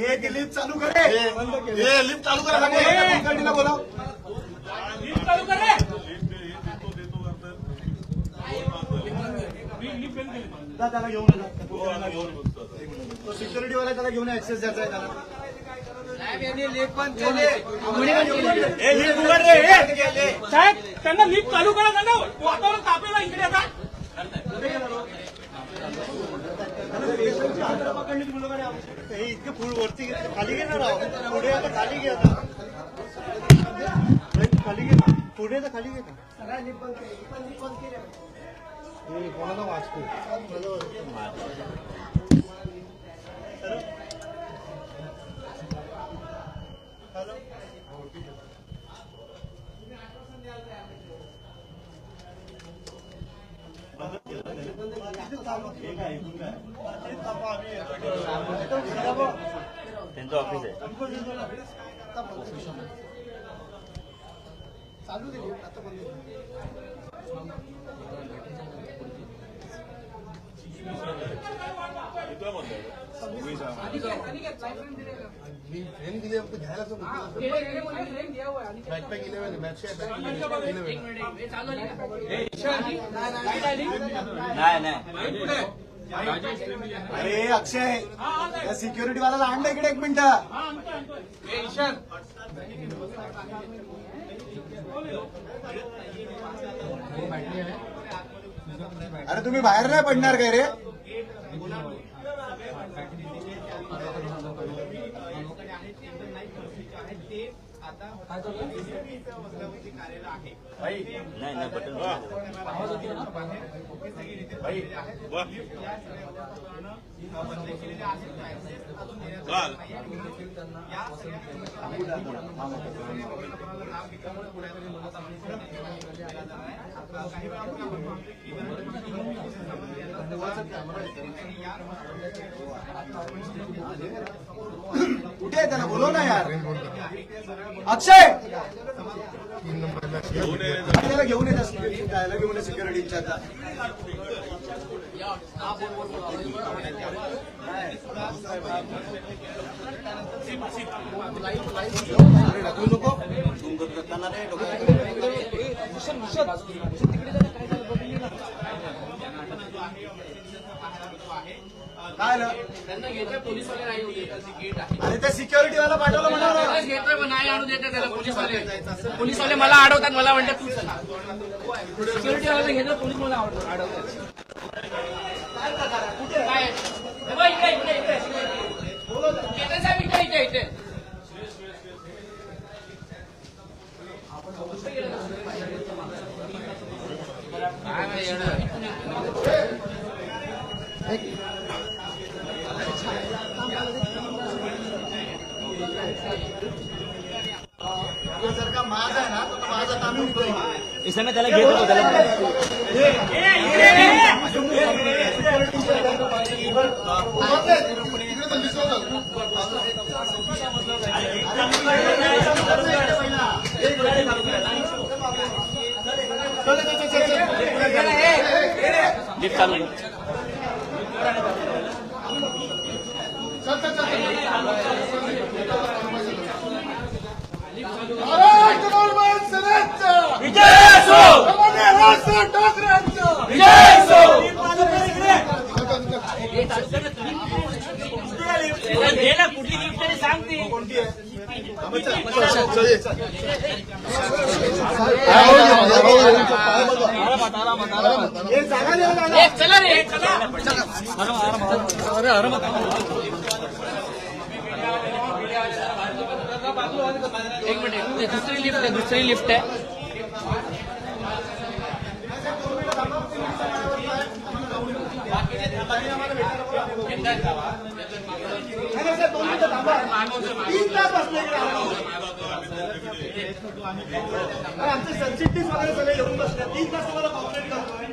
ये ती लिफ्ट चालू करे. हे लिफ्ट चालू करा सांग. हे, कुलकर्णीला बोलाव. जा त्याला घेऊन. तो सिक्युरिटी वाला त्याला घेऊन ऍक्सेस द्यायचा आहे त्याला. साहेब त्यांना लिफ्ट चालू करा त्यांना वातावरण तापेला इकडे आता. हे इतके फुल वरती खाली घे ना राव पुढे आता खाली घे आता. खाली घे. पुढे तर खाली घे. हे वाचतो त्यांचं ऑफिस आहे चालू दे आता बंद मी दिली घ्यायला बॅकपॅक इलेव्हन नाही नाही. अरे अक्षय या सिक्युरिटी वाला आणलं इकडे एक मिनिट अरे तुम्ही बाहेर नाही पडणार काय रे? नाही नाही बटन कुठे आहे त्याला? बोलव ना यार. अक्षय! त्याला घेऊन सिक्युरिटी त्याला घेऊन ये सिक्युरिटीच्या आता. अरे ढकलू नको काय नाही येऊ देत अशी गेट आहे अरे ते सिक्युरिटी वाला पाठवलं म्हणा. त्यालाच पण नाही आणू देते त्याला पोलीसवाले पोलीसवाले मला अडवतात मला म्हणतात तू चला. सिक्युरिटी वाले घेतो पोलीस मला अडवतात. काय? हे बघ, इकडे इकडे इकडे. साहेब इकडे. इसमें त्याला घेत होतो लिफ्ट चालू। सेनेचा! सामान्य राजसाहेब ठाकरेंचा! त्याला घे ना कुठली लिफ्ट आहे ते सांग सांग ती हे जागा द्या ना. ए, चला रे चला एक मिनिट ते दुसरी लिफ्ट आहे दुसरी लिफ्ट आहे नाही, नाही, साहेब, दोन मिनिटं थांबा. तीन तास बसले आमचे वगैरे सगळे बसले. तीन तास तुम्हाला करतोय.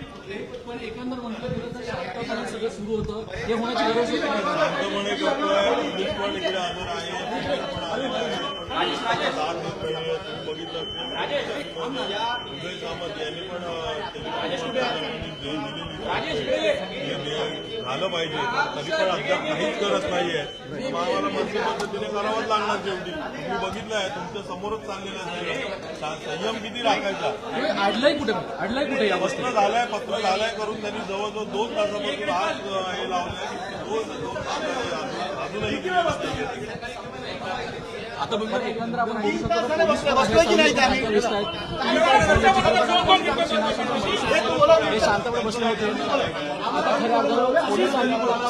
पण एकंदर म्हटलं गेलं तर शांतपणे सगळं सुरू होतं हे होण्याची गरज होती झालं पाहिजे तरी पण अद्याप काहीच करत नाहीये आम्हाला मंत्री पद्धतीने करावंच लागणार शेवटी. तुम्ही बघितलं आहे तुमच्या समोरच चाललेलं आहे संयम किती राखायचा? हे अडलंय कुठे? अडलंय कुठे या पत्र झालंय पत्र झालंय करून त्यांनी जवळजवळ दोन तासापासून आज हे लावलंय. दोन दोन तास अजूनही गेलेलं इथे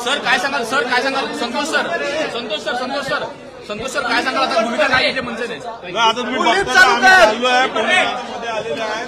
सर काय सांगाल? सर काय सांगाल? Santosh sir. Santosh sir Santosh sir. Santosh sir काय सांगाल? आता भूमिका काय येते म्हणजे आता तुम्ही आलेले आहेत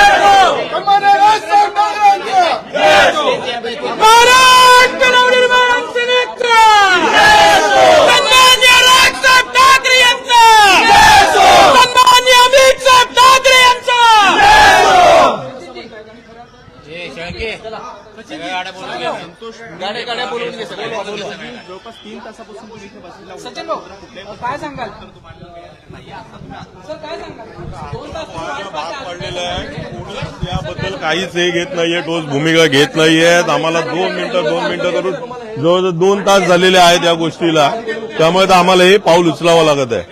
महाराष्ट्र नवनिर्माण सेनेचा सन्मान्य राजसाहेब ठाकरे यांचा सन्मान्य अमित साहेब ठाकरे यांचा गाड्या गाड्या बोलवून घे सगळे सचिन भाऊ काय सांगाल सर काय सांगाल दोन तास तुम्ही वाट भाग पाहता. पडलेला आहे पोलीस याबद्दल काहीच हे घेत नाहीये ठोस भूमिका घेत नाहीयेत आम्हाला दोन मिनिटं दोन मिनिटं करून जवळजवळ दोन तास झालेले आहेत या गोष्टीला. त्यामुळे तर आम्हाला हे पाऊल उचलावं लागत आहे.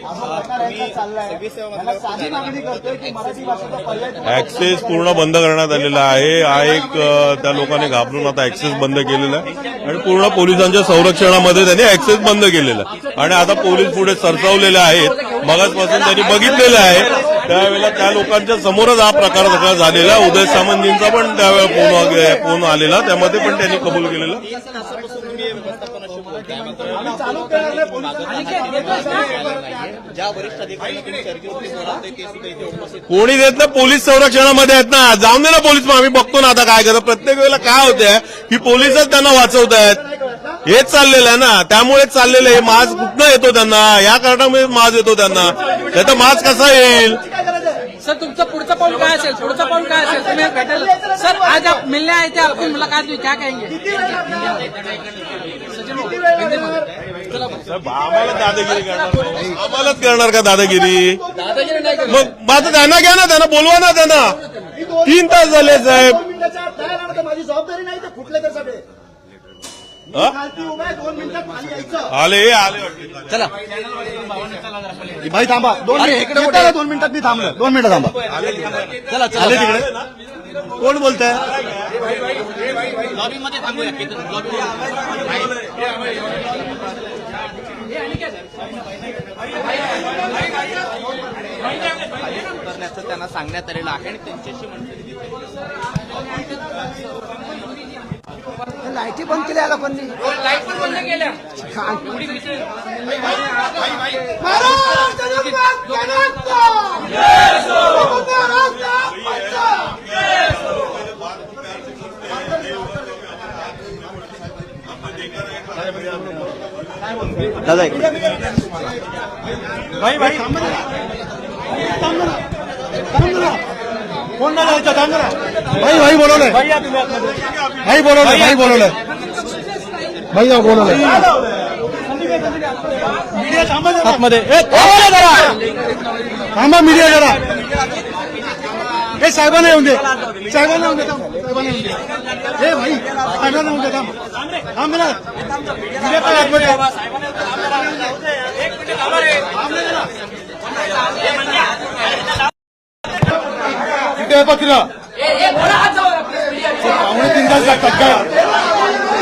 ऍक्सेस पूर्ण बंद करण्यात आलेला आहे. हा एक त्या लोकांनी घाबरून आता ऍक्सेस बंद केलेला आहे. आणि पूर्ण पोलिसांच्या संरक्षणामध्ये त्यांनी ऍक्सेस बंद केलेला आहे. आणि आता पोलीस पुढे सरसावलेले आहेत. मगाचपासून त्यांनी बघितलेलं आहे. त्यावेळेला त्या लोकांच्या समोरच हा प्रकार सगळा झालेला उदय सामंतजींचा पण त्यावेळेला फोन फोन आलेला. त्यामध्ये पण त्यांनी कबूल केलेलं. आम्ही चालू करणार नाही पोलिसांना कोणी देत नाही पोलीस संरक्षणामध्ये आहेत ना. जाऊन दे ना पोलीस मग आम्ही बघतो ना आता काय करतात. प्रत्येक वेळेला काय होतंय की पोलीसच त्यांना वाचवत आहेत. हेच चाललेलं आहे ना. त्यामुळेच चाललेलं आहे. मास्क कुठनं येतो त्यांना? या कारणामुळे मास्क येतो त्यांना. त्याचा मास्क कसा येईल? सर तुमचं पुढचं पाऊल काय असेल? पुढचं पाऊल काय असेल? तुम्ही भेटायला सर आज आप मिलने आए थे आपकी मुलाकात हुई. क्या कहेंगे? आम्हाला दादागिरी करणार नाही. आम्हालाच करणार का दादागिरी? दादागिरी नाही करू. मग आता त्यांना घ्या ना त्यांना बोलवा ना त्यांना. तीन तास झाले साहेब. दोन मिनिटाच्या आत जायला लागतं. माझी जबाबदारी नाही ते कुठले तर सगळे. हा? खालती उभा आहे दोन मिनिटात खाली यायचं. आले आले. चला. भाई थांबा. दोन मिनिट दोन मिनिटात मी थांबलो दोन मिनिटं थांबा. चला चला. आले तिकडे कोण बोलतंय? करण्याचं त्यांना सांगण्यात आलेलं आहे आणि त्यांच्याशी लाईटी बंद केल्या लोकांनी लाइट पण बंद केल्या. दादा भाई भाई। फोन नाही लावायचा थांब जरा भाई भाई बोलवलंय. भाई बोलवलंय भाई बोलवलंय. भाई जाऊ बोलवलंय. आतमध्ये. ए, थांबा जरा. थांबा मीडिया जरा. हे साहेबांना येऊन दे. साहेबांना येऊन दे. थांब. साहेबांना येऊन दे. ए भाई भांडण होऊन दे, थांब. थांब पत्र पावणे तीन तास लागतात का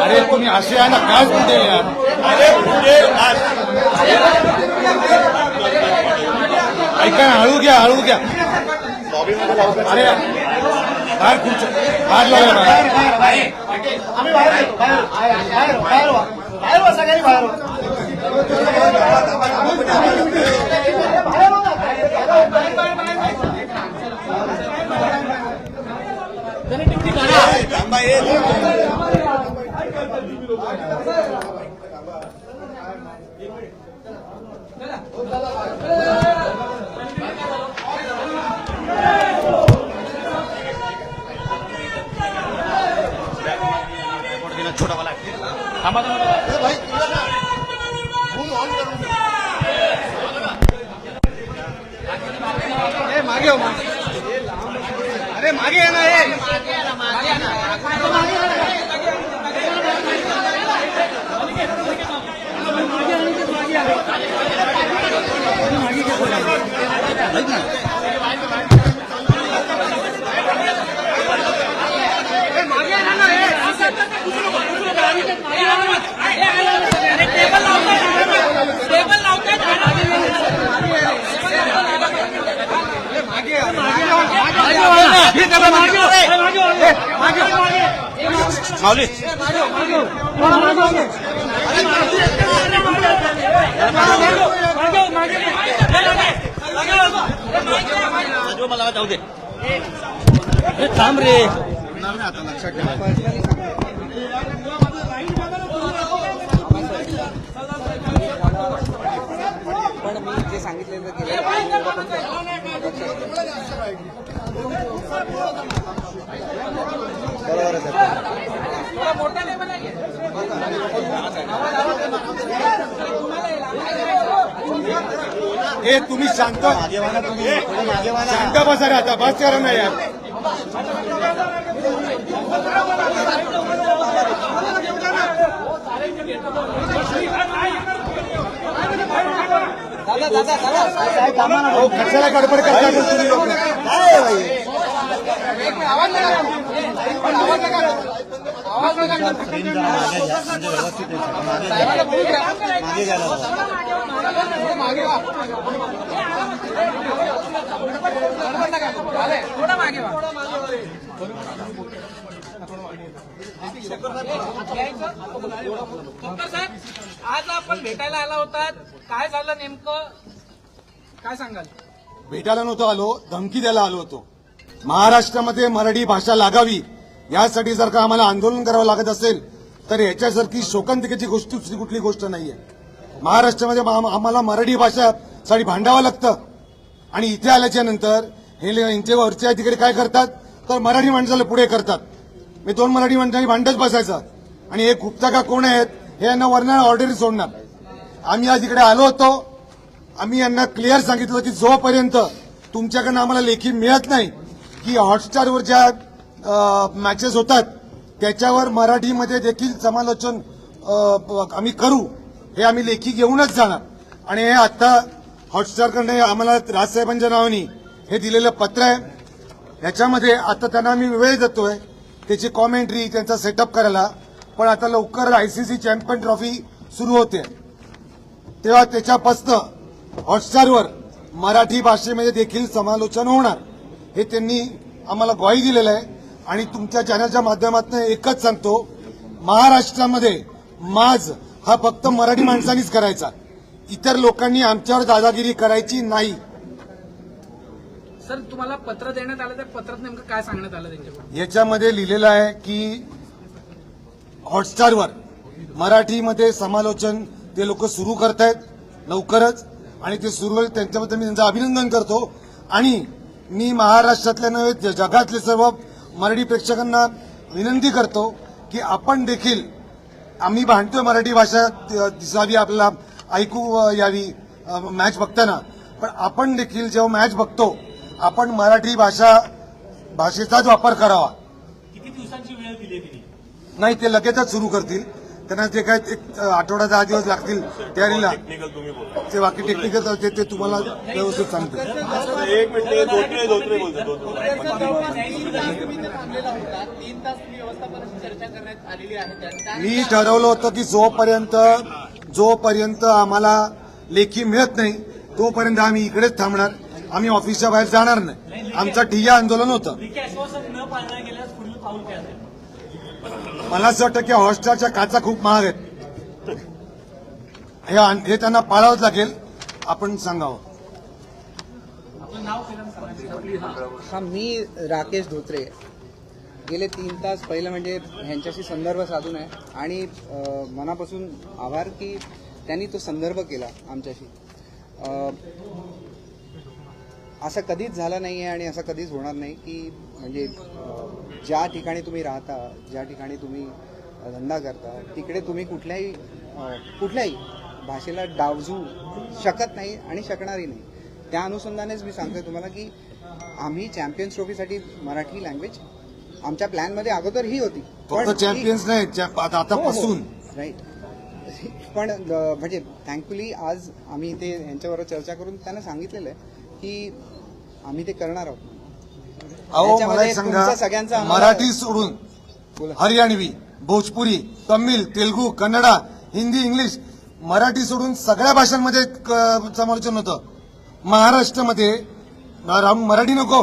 अरे तुम्ही असे आहे ना काय म्हणते यार? ऐका ना हळू घ्या हळू घ्या. अरे बाहेर खुर्ची बाहेर लावा बाहेर. थांबा थांबा मागे हो, मागे. अरे मागे आहे ना हे टेबल माऊली मला जाऊ दे थांब रे पण मी जे सांगितलेलं गेलं हे तुम्ही शांत शांत बसा रे आता बस करा नाही यार दादा दादा दादा हो कशाला गडबड करता तुम्ही लोक. काय भाई डॉक्टर साहेब आज आपण भेटायला आला होता काय झालं नेमकं? काय सांगाल? भेटायला नव्हतो आलो धमकी द्यायला आलो होतो. महाराष्ट्रामध्ये मराठी भाषा लागावी यासाठी जर का आम्हाला आंदोलन करावं लागत असेल तर याच्यासारखी शोकांतिकेची गोष्ट दुसरी कुठली गोष्ट नाहीये. महाराष्ट्रामध्ये आम्हाला मराठी भाषासाठी भांडावं लागतं. आणि इथे आल्याच्यानंतर हे ले- यांचे वरचे अधिकारी काय करतात? तर मराठी माणसाला पुढे करतात. मी दोन मराठी माणसांनी भांडत बसायचं. आणि हे गुप्ता का कोण आहेत? हे यांना वरणार ऑर्डरी सोडणार. आम्ही आज इकडे आलो होतो. आम्ही यांना क्लिअर सांगितलं की जोपर्यंत तुमच्याकडनं आम्हाला लेखी मिळत नाही की हॉटस्टारवर ज्या मॅचेस होतात त्याच्यावर मराठीमध्ये देखील समालोचन आम्ही करू हे आम्ही लेखी घेऊनच जाणार. आणि हे आत्ता हॉटस्टारकडनं आम्हाला राजसाहेबांच्या नावाने हे दिलेलं पत्र आहे. ह्याच्यामध्ये आता त्यांना आम्ही वेळ देतोय. त्याची कॉमेंट्री त्यांचा सेटअप करायला पण आता लवकर आयसीसी चॅम्पियन ट्रॉफी सुरू होते. तेव्हा त्याच्यापासनं हॉटस्टारवर मराठी भाषेमध्ये देखील समालोचन होणार. हे त्यांनी आम्हाला ग्वाही दिलेलं आहे. आणि तुमच्या चॅनलच्या माध्यमातून एकच सांगतो महाराष्ट्रामध्ये माज हा फक्त मराठी माणसांनीच करायचा. इतर लोकांनी आमच्यावर दादागिरी करायची नाही. सर तुम्हाला पत्र देण्यात आलं त्या पत्रात नेमकं काय सांगण्यात आलं त्यांच्याकडून? याच्यामध्ये लिहिलेलं आहे की हॉटस्टारवर मराठीमध्ये समालोचन ते लोक सुरू करतायत लवकरच. आणि ते सुरू होईल त्यांच्याबद्दल मी त्यांचं अभिनंदन करतो. आणि मी महाराष्ट्रातल्या नव्हे ज- जगातले सर्व मराठी प्रेक्षकांना विनंती करतो की आपण देखील आम्ही भांडतोय मराठी भाषा दिसावी आपल्याला ऐकू यावी मॅच बघताना. पण आपण देखील जेव्हा मॅच बघतो आपण मराठी भाषा भाषेचाच वापर करावा. किती दिवसांची नाही ते लगेचच सुरू करतील. त्यांना जे काय एक अ, आठवडा दहा दिवस लागतील तयारीला टेक्निकल तुम्ही बोला. ते बाकी टेक्निकल ते ते तुम्हाला व्यवस्थित सांगतील एक मिनिट ते धोत्रे धोत्रे बोलते धोत्रे तुम्ही इथे थांबलेला होता. तीन तास तुम्ही व्यवस्थापनाशी चर्चा करण्यात आलेली आहे. त्या- त्या- मी ठरवलं होतं की जोपर्यंत जोपर्यंत आम्हाला लेखी मिळत नाही तोपर्यंत आम्ही इकडेच थांबणार. आम्ही ऑफिसच्या बाहेर जाणार नाही. आमचं ठिय्या आंदोलन होतं लेखी आश्वासन न पाळणं गेल्यास पुढील पाऊल काय असेल मला असं वाटतं की हॉटस्टारच्या काचा खूप महाग आहेत. हे हे त्यांना पाळावंच लागेल. आपण सांगावं. हा. मी राकेश धोत्रे. गेले तीन तास पहिलं म्हणजे ह्यांच्याशी संदर्भ साधून आहे. आणि मनापासून आभार की त्यांनी तो संदर्भ केला आमच्याशी. अ, असं कधीच झालं नाही आहे आणि असं कधीच होणार नाही की म्हणजे ज्या ठिकाणी तुम्ही राहता ज्या ठिकाणी तुम्ही धंदा करता तिकडे तुम्ही कुठल्याही कुठल्याही भाषेला डावजू शकत नाही आणि शकणारही नाही. त्या अनुषंगानेच मी सांगतोय तुम्हाला की आम्ही चॅम्पियन्स ट्रॉफीसाठी मराठी लँग्वेज आमच्या प्लॅनमध्ये अगोदर ही होती. चॅम्पियन्स नाही चॅम्प- आता आतापासून. राईट पण म्हणजे थँकफुली आज आम्ही ते यांच्याबरोबर चर्चा करून त्यांना सांगितलेलं आहे की आम्ही ते करणार आहोत. अहो मला एक तुमचा सांगा सगळ्यांचा मराठी सोडून. हरियाणवी भोजपुरी तमिळ तेलुगू कन्नडा हिंदी इंग्लिश मराठी सोडून सगळ्या भाषांमध्ये क- समालोचन होतं. महाराष्ट्रामध्ये राम- मराठी नको.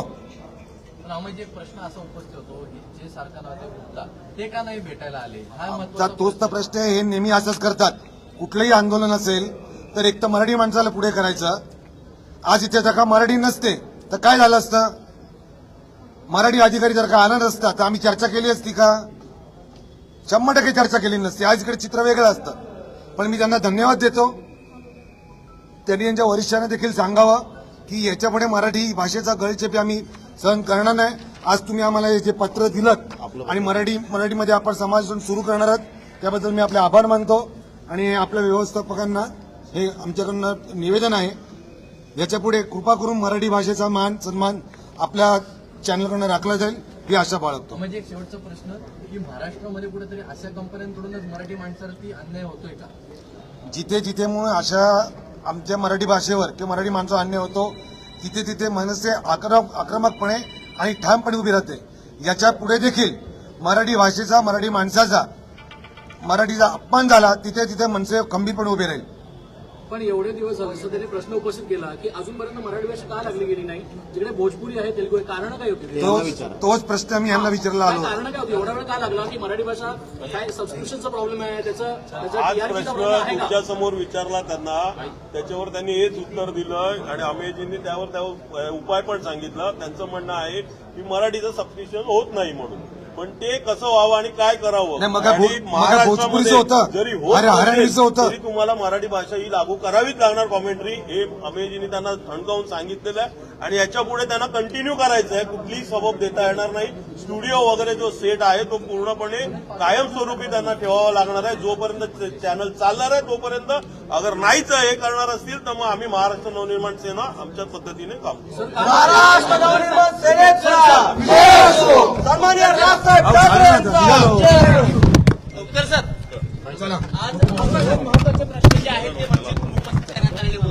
म्हणजे प्रश्न असा उपस्थित होतो की जे सारखा नाते गुप्ता ते का नाही भेटायला आले? हा तोच तर प्रश्न आहे हे नेहमी असंच करतात. कुठलंही आंदोलन असेल तर एक तर मराठी माणसाला पुढे करायचं. आज इथे जर का मराठी नसते तर काय झालं असतं? मराठी अधिकारी जर का आला नसता तर आम्ही चर्चा केली असती का? शंभर टक्के चर्चा केली नसती. आज इकडे चित्र वेगळं असतं. पण मी त्यांना धन्यवाद देतो. त्यांनी यांच्या वरिष्ठांना देखील सांगावं की याच्यापुढे मराठी भाषेचा गळचेपी आम्ही सहन करणार नाही. आज तुम्ही आम्हाला हे जे पत्र दिलं आणि मराठी मराठीमध्ये आपण समाज सुरू करणार आहात त्याबद्दल मी आपले आभार मानतो. आणि आपल्या व्यवस्थापकांना हे आमच्याकडनं निवेदन आहे. याच्यापुढे कृपा करून मराठी भाषेचा मान सन्मान आपल्या चॅनलकडनं राखला जाईल ही आशा बाळगतो. म्हणजे एक शेवटचा प्रश्न की महाराष्ट्रामध्ये कुठेतरी अशा कंपन्यांकडूनच मराठी माणसावरती अन्याय होतोय का? जिथे जिथे म्हणून अशा आमच्या मराठी भाषेवर किंवा मराठी माणसं अन्याय होतो तिथे तिथे मनसे आक्रम आक्रमकपणे आणि ठामपणे उभी राहते. याच्यापुढे देखील मराठी भाषेचा मराठी माणसाचा मराठीचा अपमान झाला तिथे तिथे मनसे खंबीरपणे उभे राहील. पण एवढे दिवस झाले असं त्यांनी प्रश्न उपस्थित केला की अजूनपर्यंत मराठी भाषा का लागली गेली नाही? जिकडे भोजपुरी आहे तेलगू आहे कारण काय होती? तोच प्रश्न मी यांना विचारला आलो. कारण काय होती? एवढा वेळ का लागला की मराठी भाषा काय सबस्क्रिप्शनचा प्रॉब्लेम आहे? त्याचं प्रश्न समोर विचारला त्यांना. त्याच्यावर त्यांनी हेच उत्तर दिलं आणि अमेजींनी त्यावर त्यावर उपाय पण सांगितला. त्यांचं म्हणणं आहे की मराठीचं सबस्क्रिप्शन होत नाही म्हणून. पण ते कसं व्हावं आणि काय करावं नाही, मग आणि भो- मग महाराष्ट्रामध्ये भोजपुरीचं होतं. जरी होत अरे, होतं. तरी तुम्हाला मराठी भाषा ही लागू करावीच लागणार कॉमेंट्री हे अमेजींनी त्यांना ठणकावून सांगितलेलं आहे आणि याच्यापुढे त्यांना कंटिन्यू करायचं आहे कुठलीही सबब देता येणार नाही. स्टुडिओ वगैरे जो सेट आहे तो पूर्णपणे कायमस्वरूपी त्यांना ठेवावा लागणार आहे. जोपर्यंत चॅनल चालणार आहे तोपर्यंत अगर नाहीच हे करणार असतील तर मग आम्ही महाराष्ट्र नवनिर्माण सेना आमच्या पद्धतीने काम सर आज महत्त्वाचे प्रश्न जे आहेत ते म्हणजे उपस्थित करण्यात आलेले होते पहिला सकाळ सरकारला